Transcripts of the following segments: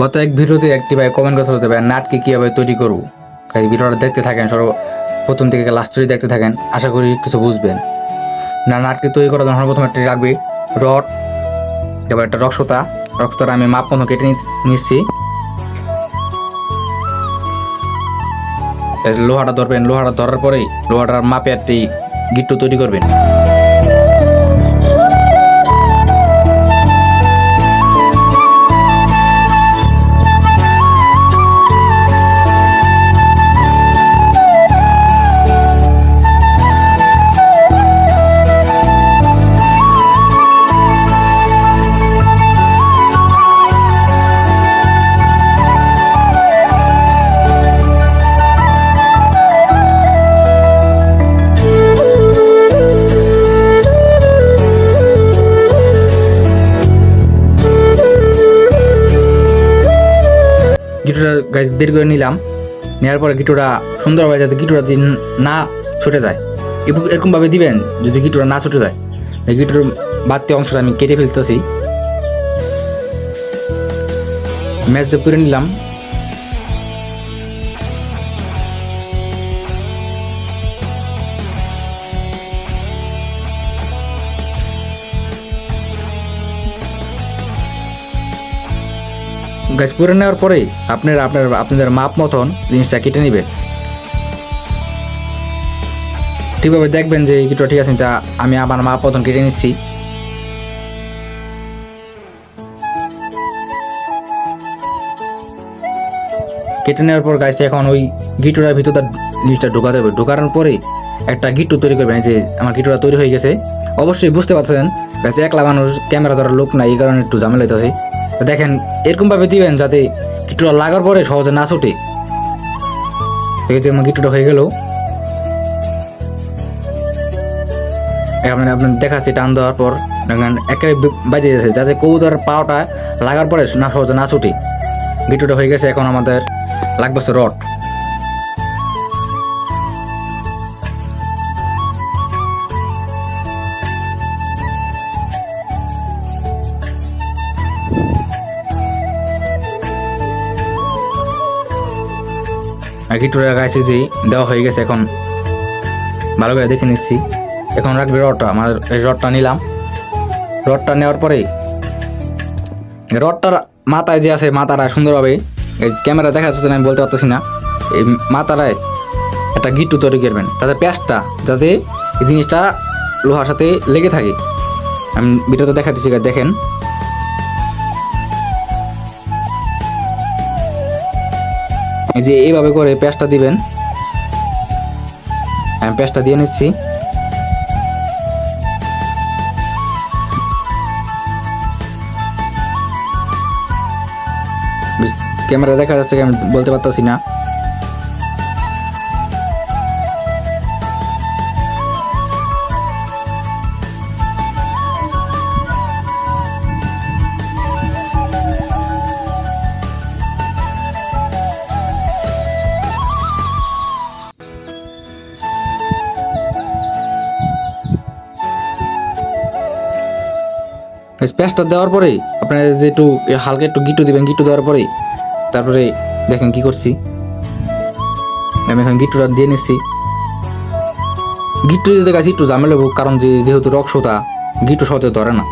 গত এক ভিডিওতে একটি ভাই কমেন্ট করে হতে ভাই, নাটকে কীভাবে তৈরি করব? এই ভিডিওটা দেখতে থাকেন সর্ব প্রথম থেকে লাস্ট তৈরি দেখতে থাকেন, আশা করি কিছু বুঝবেন। না, নাটকে তৈরি করার জন্য প্রথমে একটি রাখবে রড, এবার একটা রক্সতা রক্সতাটা আমি মাপ মতো কেটে নিচ্ছি। লোহাটা ধরবেন, লোহাটা ধরার পরেই লোহাটার মাপে একটি গিট্টু তৈরি করবেন। গাছ বের করে নিলাম। নেওয়ার পরে গিটুটা সুন্দরভাবে যাতে গিটুরা যদি না ছুটে যায়, এরকম- এরকমভাবে দিবেন যদি গিটুরা না ছুটে যায়। গিটুর বাড়তি অংশটা আমি কেটে ফেলতেছি। ম্যাচ দিয়ে পুরে নিলাম। গাছ পুরে নেওয়ার পরে আপনারা, আপনার, আপনাদের মাপ মতন জিনিসটা কেটে নেবেন ঠিকভাবে দেখবেন যে কিছুটা ঠিক আছে তা আমি আমার মাপ মতন কেটে নিচ্ছি। কেটে নেওয়ার পর গাছ এখন ওই গিটুটার ভিতরটা জিনিসটা ঢোকাতে হবে। ঢোকানোর পরে একটা গিট্টু তৈরি করবেন যে আমার গিটুটা তৈরি হয়ে গেছে। অবশ্যই বুঝতে পারছেন গাছে একলা মানুষ, ক্যামেরা ধরার লোক নাই, এই কারণে একটু ঝামেলা হইতেছে। দেখেন, এরকমভাবে দিবেন যাতে কিটুটা লাগার পরে সহজে না ছুটে। এই যে গিটুটা হয়ে গেল। আপনার দেখাচ্ছি টান দেওয়ার পর একেবারে বাজে গেছে, যাতে কৌদার পাওয়াটা লাগার পরে না সহজে না ছুটে। গিটুটা হয়ে গেছে এখন আমাদের লাগবে হচ্ছে রড গিটুটা গাইছে যে দেওয়া হয়ে গেছে এখন। ভালো করে দেখে নিচ্ছি। এখন রাখবে রডটা, আমার রডটা নিলাম। রডটা নেওয়ার পরে, রডটার মাথায় যে আছে মাথাটা সুন্দরভাবে এই ক্যামেরা দেখা যাচ্ছে আমি বলতে পারতেছি না। এই মাথাটায় একটা গিট্টু তৈরি করবেন, তাতে প্যাঁচটা যাতে এই জিনিসটা লোহার সাথে লেগে থাকে। আমি ভিডিওতে দেখাতেছি দেখেন। যে এইভাবে করে প্যাঁচটা দিবেন। হ্যাঁ প্যাঁচটা দিয়ে নিচ্ছি। ক্যামেরা দেখা যাচ্ছে আমি বলতে পারতেছি না। স্পেসটা দেওয়ার পরে আপনার যে একটু হালকা একটু গিটু দিবেন গিটু দেওয়ার পরে তারপরে দেখেন কি করছি। আমি এখন গিটুটা দিয়ে নিচ্ছি। গিট্টু দিতে গেছি একটু ঝামেলা কারণ যে যেহেতু রক্সতা গিটু সহজে ধরে না।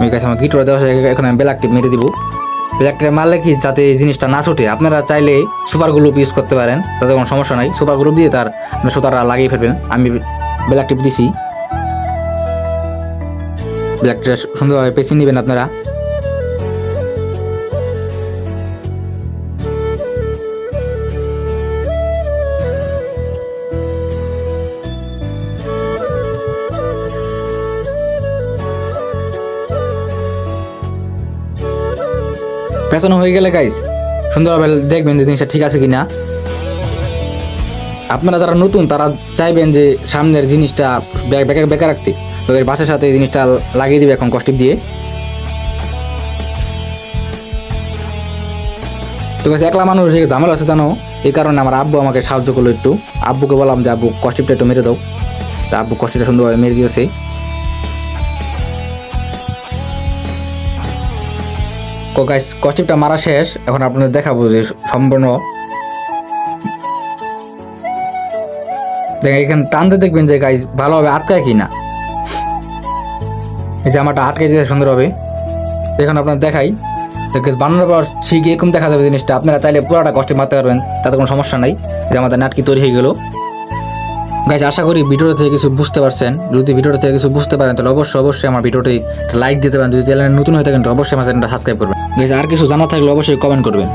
ওই গাছ আমার গিটরা দেওয়া এখন আমি ব্ল্যাক টিপ মেরে দিব। ব্ল্যাক টেপ মারলে কি যাতে এই জিনিসটা না ছুটে? আপনারা চাইলে সুপার গ্লুপ ইউজ করতে পারেন, তাতে কোনো সমস্যা নাই। সুপার গ্লুপ দিয়ে তার আপনার সুতারা লাগিয়ে ফেলবেন। আমি ব্ল্যাক টিপ দিছি। ব্ল্যাক টিপটা সুন্দরভাবে পেঁচিয়ে নেবেন আপনারা। পেছানো হয়ে গেলে গাইস সুন্দরভাবে দেখবেন যে জিনিসটা ঠিক আছে কি না আপনারা যারা নতুন, তারা চাইবেন যে সামনের জিনিসটা বেকার রাখতে। তো এর বাসের সাথে এই জিনিসটা লাগিয়ে দিবে এখন কষ্টিপ দিয়ে। তো গাছ একলা মানুষ এই ঝামেলা আছে জানো, এই কারণে আমার আব্বু আমাকে সাহায্য করল একটু। আব্বুকে বললাম যে, আব্বু কষ্টিপটা একটু মেরে দাও। তা আব্বু কষ্টিটা সুন্দরভাবে মেরে দিয়েছে। গাইস কষ্টিপটা মারা শেষ। এখন আপনাদের দেখাবো যে সম্পূর্ণ দেখেন, এখানে টানতে দেখবেন যে গাইস ভালোভাবে আটকায় কি না। এই যে আমারটা আটকে যেতে সুন্দর হবে। এখন আপনার দেখাই। বানানোর পর ঠিক এরকম দেখা যাবে জিনিসটা। আপনারা চাইলে পুরোটা কষ্টে মারতে পারবেন, তাতে কোনো সমস্যা নাই। যে আমাদের নাটকি তৈরি হয়ে গেল। গাইজ আশা করি ভিডিওটা থেকে কিছু বুঝতে পারছেন। যদি ভিডিওটা থেকে কিছু বুঝতে পারেন, তাহলে অবশ্যই অবশ্যই আমার ভিডিওটি লাইক দিতে পারেন। যদি চ্যানেল নতুন হয়ে থাকেন তো অবশ্যই আমার চ্যানেলটা সাবস্ক্রাইব করবেন। গাইজ আর কিছু জানা থাকলে অবশ্যই কমেন্ট করবেন।